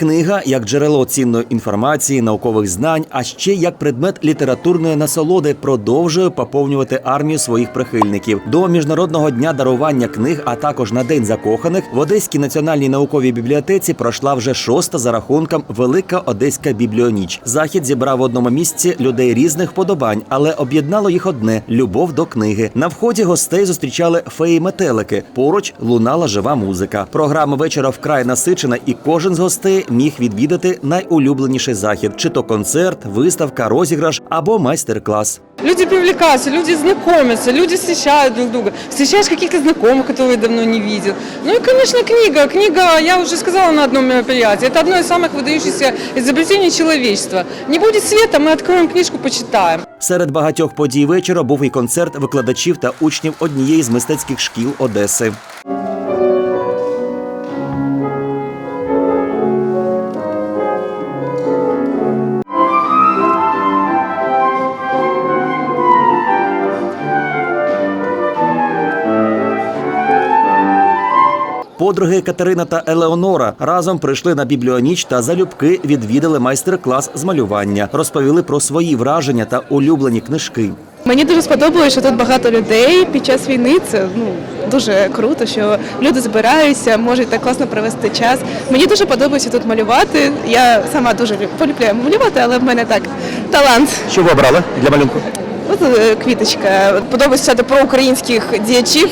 Книга як джерело цінної інформації, наукових знань, а ще як предмет літературної насолоди продовжує поповнювати армію своїх прихильників. До міжнародного дня дарування книг, а також на день закоханих в Одеській національній науковій бібліотеці пройшла вже шоста за рахунком Велика Одеська бібліоніч. Захід зібрав в одному місці людей різних подобань, але об'єднало їх одне любов до книги. На вході гостей зустрічали феї метелики. Поруч лунала жива музика. Програма вечора вкрай насичена, і кожен з гостей міг відвідати найулюбленіший захід: чи то концерт, виставка, розіграш або майстер-клас. Люди привлекаются, люди знакомятся, люди встречают друг друга. Встречаешь каких-то знакомых, которые давно не видел. Ну и, конечно, книга. Книга, я уже сказала на одном мероприятии, это одно из самых выдающихся изобретений человечества. Не будет света, мы откроем книжку, почитаем. Серед багатьох подій вечора був і концерт викладачів та учнів однієї з мистецьких шкіл Одеси. Подруги Катерина та Елеонора разом прийшли на бібліоніч та залюбки відвідали майстер-клас з малювання, розповіли про свої враження та улюблені книжки. Мені дуже сподобалося, що тут багато людей під час війни. Це ну дуже круто, що люди збираються, можуть так класно провести час. Мені дуже подобається тут малювати. Я сама дуже лю- полюбляю малювати, але в мене так талант. Що ви обрали для малюнку? От е, квіточка. Подобається про українських діячів,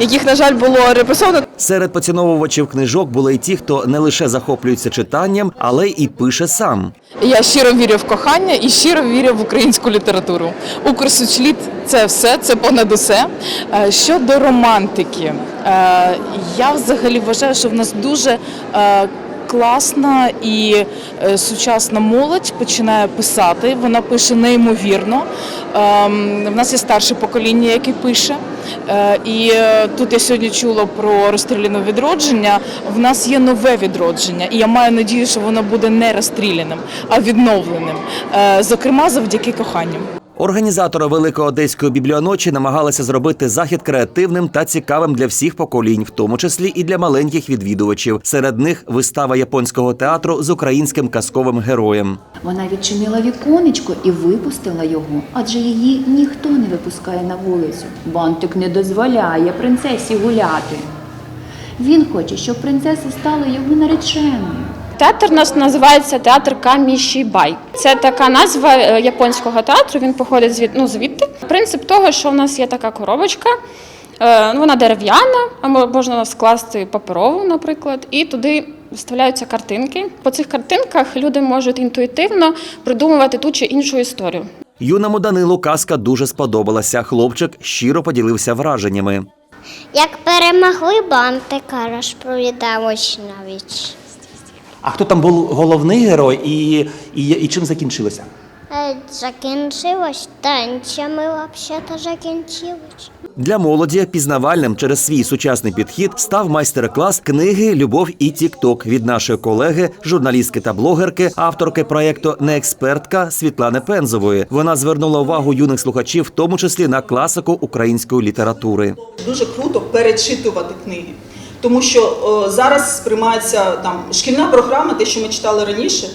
яких, на жаль, було репресовано. Серед поціновувачів книжок були й ті, хто не лише захоплюється читанням, але й пише сам. Я щиро вірю в кохання і щиро вірю в українську літературу. Укрсучліт це все, це понад усе. Е, Щодо романтики, е, я взагалі вважаю, що в нас дуже класна і е, сучасна молодь починає писати. Вона пише неймовірно. Ем, В нас є старше покоління, яке пише. Е, І е, тут я сьогодні чула про розстріляне відродження. В нас є нове відродження, і я маю надію, що воно буде не розстріляним, а відновленим. Зокрема, завдяки коханню. Організатори Великої Одеської бібліоночі намагалися зробити захід креативним та цікавим для всіх поколінь, в тому числі і для маленьких відвідувачів. Серед них вистава японського театру з українським казковим героєм. Вона відчинила віконечко і випустила його, адже її ніхто не випускає на вулицю. Бантик не дозволяє принцесі гуляти. Він хоче, щоб принцеса стала його нареченою. Театр у нас називається театр Камішібай. Це така назва е, японського театру. Він походить звід, ну, звідти. Принцип того, що в нас є така коробочка. е, ну, Вона дерев'яна, а можна скласти паперову, наприклад, і туди вставляються картинки. По цих картинках люди можуть інтуїтивно придумувати ту чи іншу історію. Юному Данилу казка дуже сподобалася. Хлопчик щиро поділився враженнями. Як перемогли бантика, розповідав навіть. А хто там був головний герой і, і, і чим закінчилося? Е, Закінчилось танцями, взагалі закінчилось. Для молоді пізнавальним через свій сучасний підхід став майстер-клас книги Любов і Тікток від нашої колеги, журналістки та блогерки, авторки проєкту Неекспертка Світлани Пензової. Вона звернула увагу юних слухачів, в тому числі на класику української літератури. дуже круто перечитувати книги. Тому що о, зараз сприймається там шкільна програма, те, що ми читали раніше,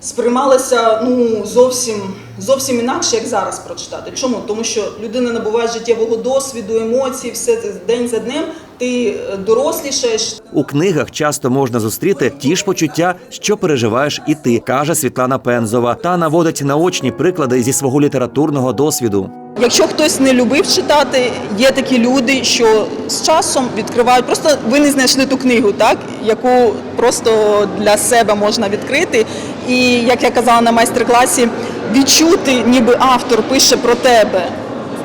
сприймалася ну, зовсім, зовсім інакше, як зараз прочитати. Чому? Тому що людина набуває життєвого досвіду, емоцій, все це день за днем, ти е, дорослішаєш, У книгах часто можна зустріти ті ж почуття, що переживаєш і ти, каже Світлана Пензова, та наводить наочні приклади зі свого літературного досвіду. Якщо хтось не любив читати, є такі люди, що з часом відкривають. Просто ви не знайшли ту книгу, так яку просто для себе можна відкрити. І як я казала на майстер-класі, відчути, ніби автор пише про тебе.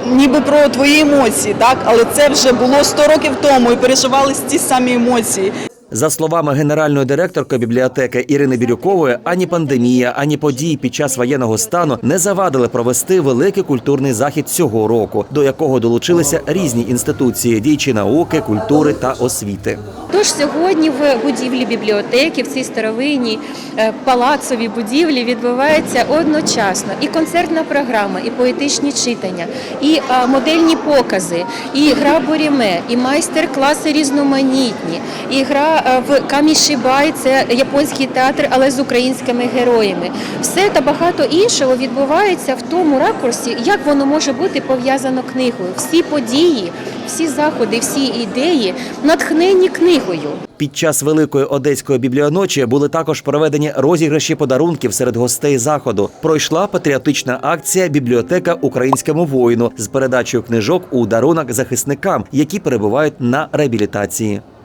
Ніби про твої емоції, так, але це вже було 100 років тому і переживались ті самі емоції. За словами генеральної директорки бібліотеки Ірини Бірюкової, ані пандемія, ані події під час воєнного стану не завадили провести великий культурний захід цього року, до якого долучилися різні інституції діячі науки, культури та освіти. Тож сьогодні в будівлі бібліотеки, в цій старовинній е, палацовій будівлі відбувається одночасно і концертна програма, і поетичні читання, і е, модельні покази, і гра боріме, і майстер-класи різноманітні, і гра в Камішибай, це японський театр, але з українськими героями. Все та багато іншого відбувається в тому ракурсі, як воно може бути пов'язано книгою. Всі події, всі заходи, всі ідеї натхнені книгою. Під час великої одеської бібліоночі були також проведені розіграші подарунків серед гостей заходу. Пройшла патріотична акція Бібліотека українському воїну з передачею книжок у дарунок захисникам, які перебувають на реабілітації.